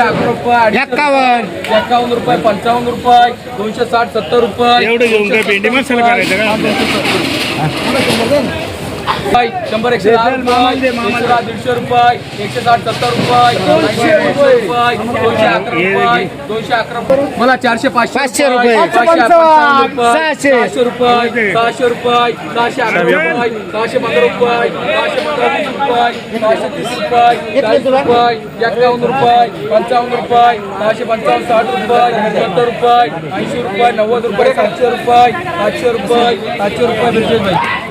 अकरा रुपये अडीचशे एक्कावन्न. रुपये, एक्कावन्न रुपये पंचावन्न रुपये दोनशे साठ सत्तर रुपये. एवढं घेऊन काय भेंडी मसाला करायचा का? शंभर एकशे दहा दीडशे रुपये एकशे साठ सत्तर रुपये दोनशे अकरा रुपये दोनशे अकरा रुपये. मला चारशे पाचशे रुपये. सहाशे. रुपये. सहाशे. रुपये सहाशे अकरा रुपये सहाशे पंधरा रुपये सहाशे पंधरा वीस रुपये सहाशे तीस रुपये चाळीस रुपये एक्कावन्न रुपये पंचावन्न रुपये सहाशे पंचावन्न साठ रुपये सत्तर रुपये ऐंशी रुपये नव्वद रुपये सातशे रुपये सातशे रुपये सातशे रुपये.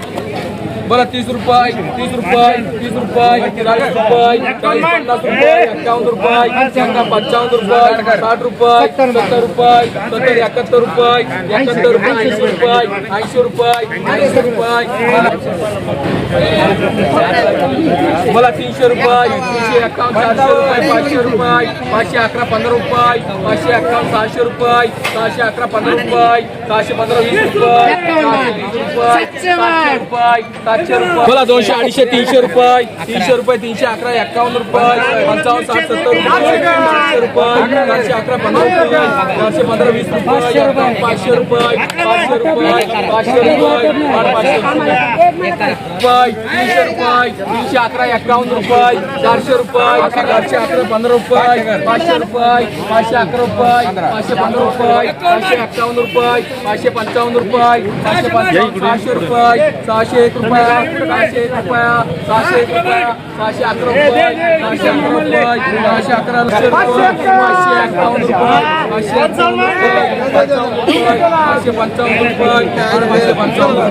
बोला तीस रुपये तीस रुपये तीस रुपये चाळीस रुपये चाळीस पन्नास रुपये एक्कावन्न रुपये पंचावन्न रुपये साठ रुपये सत्तर रुपये सत्तर एकाहत्तर रुपये एकाहत्तर रुपये ऐंशी रुपये ऐंशी रुपये ऐंशी रुपये. मला तीनशे रुपये तीनशे एकावन्न चारशे रुपये पाचशे रुपये पाचशे अकरा पंधरा रुपये पाचशे एकावन्न सहाशे रुपये सहाशे अकरा पंधरा रुपये सहाशे पंधरा वीस रुपये सहाशे वीस रुपये सातशे रुपये सातशे रुपये बोला दोनशे अडीचशे तीनशे रुपये तीनशे रुपये तीनशे अकरा एक्कावन्न रुपये पंचावन्न साठ सत्तर रुपये रुपये चारशे अकरा पंधरा रुपये चारशे पंधरा वीस रुपये पाचशे रुपये पाचशे रुपये पाचशे रुपये पाचशे रुपये तीनशे रुपये तीनशे अकरा एक्कावन्न रुपये चारशे रुपये चारशे अकरा पंधरा रुपये पाचशे रुपये पाचशे अकरा रुपये पाचशे पंधरा रुपये पाचशे एक्कावन्न रुपये पाचशे पंचावन्न रुपये पाचशे सहाशे रुपये सहाशे एक रुपया सहाशे एक रुपया सहाशे एक रुपया सहाशे अकरा रुपये सहाशे अकरा रुपये सहाशे अकरा रुपये पाचशे एक्कावन्न रुपये पाचशे पंचावन्न रुपये पाचशे पंचावन्न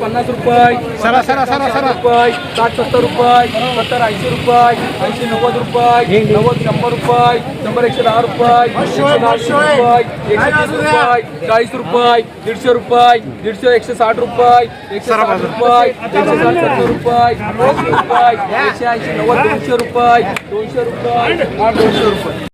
पन्नास रुपये सरा सरा सरा सरा. रुपये साठ सत्तर रुपये सत्तर ऐंशी रुपये ऐंशी नव्वद रुपये नव्वद शंभर रुपये शंभर एकशे दहा रुपये एकशे रुपये एकशे तीस रुपये चाळीस रुपये दीडशे रुपये दीडशे एकशे साठ रुपये एकशे साठ रुपये एकशे साठ सत्तर रुपये ऐंशी रुपये एकशे ऐंशी नव्वद दोनशे रुपये दोनशे रुपये आठ दोनशे रुपये.